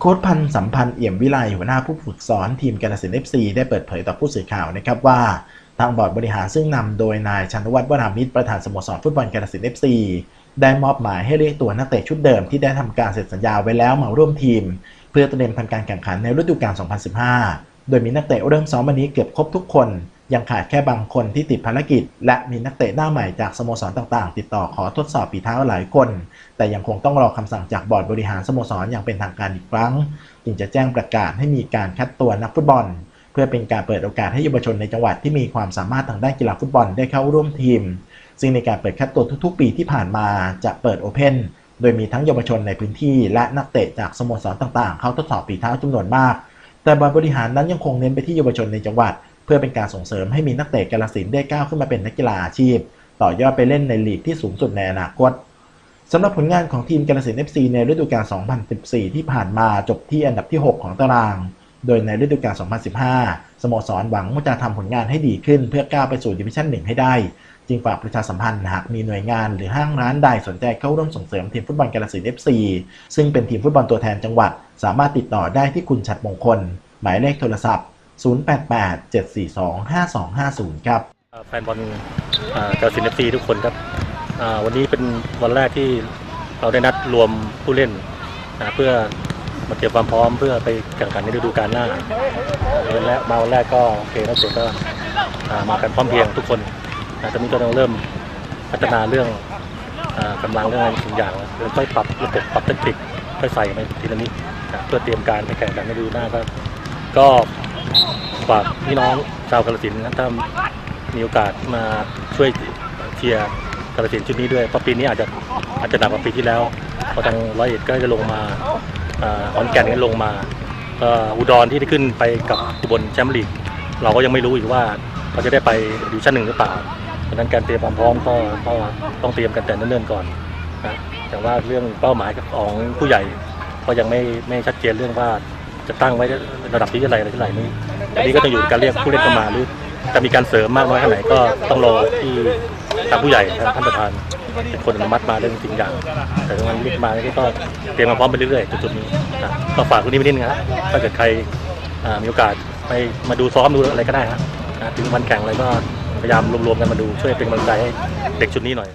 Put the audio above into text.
โค้ชพันสัมพันธ์เอี่ยมวิไลหัวหน้าผู้ฝึกสอนทีมกาฬสินธุ์ FC ได้เปิดเผยต่อผู้สื่อข่าวนะครับว่าทางบอร์ดบริหารซึ่งนำโดยนายชันวัฒน์วรามิตรประธานสโมสรฟุตบอลกาฬสินธุ์ FC ได้มอบหมายให้เรียกตัวนักเตะชุดเดิมที่ได้ทำการเซ็นสัญญาไว้แล้วมาร่วมทีม เพื่อเตรียมทำการแข่งขันในฤดูกาล 2015 โดยมีนักเตะเริ่มซ้อมวันนี้เกือบครบทุกคน ยังขาดแค่บางคนที่ติดภารกิจ และมีนักเตะหน้าใหม่จากสโมสรต่างๆ ติดต่อขอทดสอบฝีเท้าหลายคน แต่ยังคงต้องรอคำสั่งจากบอร์ดบริหารสโมสรอย่างเป็นทางการอีกครั้ง จึงจะแจ้งประกาศให้มีการคัดตัวนักฟุตบอล เพื่อเป็นการเปิดโอกาสให้เยาวชนในจังหวัดที่มีความสามารถทางด้านกีฬาฟุตบอลได้เข้าร่วมทีม ซึ่งในการเปิดคัดตัวทุกๆ ปีที่ผ่านมาจะเปิดโอเพนโดยมีทั้งเยาวชนในพื้นที่และนักเตะจากสโมสรต่างๆ เข้าทดสอบฝีเท้าจำนวนมาก แต่บอร์ดบริหารนั้นยังคงเน้นไปที่เยาวชนในจังหวัด พื่อเป็นการส่งเสริมให้มีนักเตะกาฬสินได้ก้าวขึ้นมาเป็นนักกีฬาอาชีพ ต่อยอดไปเล่นในลีกที่สูงสุดในอนาคตสำหรับผลงานของทีมกาฬสิน FC ในฤดูกาล 2014 ที่ผ่านมาจบที่อันดับที่ 6 ของตาราง โดยในฤดูกาล 2015 สโมสรหวังว่าจะทำผลงานให้ดีขึ้นเพื่อก้าวไปสู่ดิวิชั่น1ให้ได้ จึงฝากประชาสัมพันธ์หากมีหน่วยงานหรือห้างร้านใดสนใจเข้าร่วมส่งเสริมทีมฟุตบอลกาฬสิน FC ซึ่งเป็นทีมฟุตบอลตัวแทนจังหวัด สามารถติดต่อได้ที่คุณชัดมงคล หมายเลขโทรศัพท์ 088-742-5250 ครับแฟนบอลอ่ากาซินเอฟซีทุกคนครับวันนี้เป็นวันแรกที่เราได้นัดรวมผู้เล่นนะเพื่อมาเตรียมความพร้อมเพื่อไปแข่งขันในฤดูกาลหน้าวันแรกมาวันแรกก็โอเคนักเตะก็มากันพร้อมเพียงทุกคนนะตอนนี้ก็ต้องเริ่มพัฒนาเรื่องกำลังเรื่องอะไรทุกอย่างแล้วค่อยปรับระบบปรับเทคนิคค่อยใส่มาทีละนิดนะเพื่อเตรียมการไปแข่งขันในฤดูหน้าก็ก็ ฝากพี่น้องชาวกาฬสินธุ์นะถ้ามีโอกาสมาช่วยเชียร์กระสินธุ์ชุดนี้ด้วยเพราะปีนี้อาจจะอาจจะหนักกว่าปีที่แล้วเพราะทางร้อยเอ็ดก็จะลงมาอ่าขอนแก่นก็ลงมาอุดรที่ได้ขึ้นไปกับอุบลแชมป์ลีกเราก็ยังไม่รู้อีกว่าเขาจะได้ไปดิวิชั่นหนึ่งหรือเปล่าเพราะฉะนั้นการเตรียมความพร้อมก็ก็ต้องเตรียมกันแต่เนิ่นๆก่อนนะแต่ว่าเรื่องเป้าหมายของผู้ใหญ่ก็ยังไม่ไม่ชัดเจนเรื่องว่า จะตั้งไว้ระดับที่เท่าไหร่อะไรเท่าไหร่นี้อันนี้ก็ต้องอยู่การเรียกผู้เล่นเข้ามาหรือจะมีการเสริมมากน้อยแค่ไหนก็ต้องรอที่ทางผู้ใหญ่ทางท่านประธานเป็นคนอนุมัติมาเรื่องสิ่งอย่าง แต่ถ้ามันเรียกมาก็เตรียมมาพร้อมไปเรื่อยๆจุดๆนี้นะก็ฝากคนนี้ไว้นิดนึงนะครับถ้าเกิดใครมีโอกาสไปมาดูซ้อมดูอะไรก็ได้ฮะนะถึงวันแข่งอะไรก็พยายามรวมๆกันมาดูช่วยเป็นกำลังใจให้เด็กชุดนี้หน่อย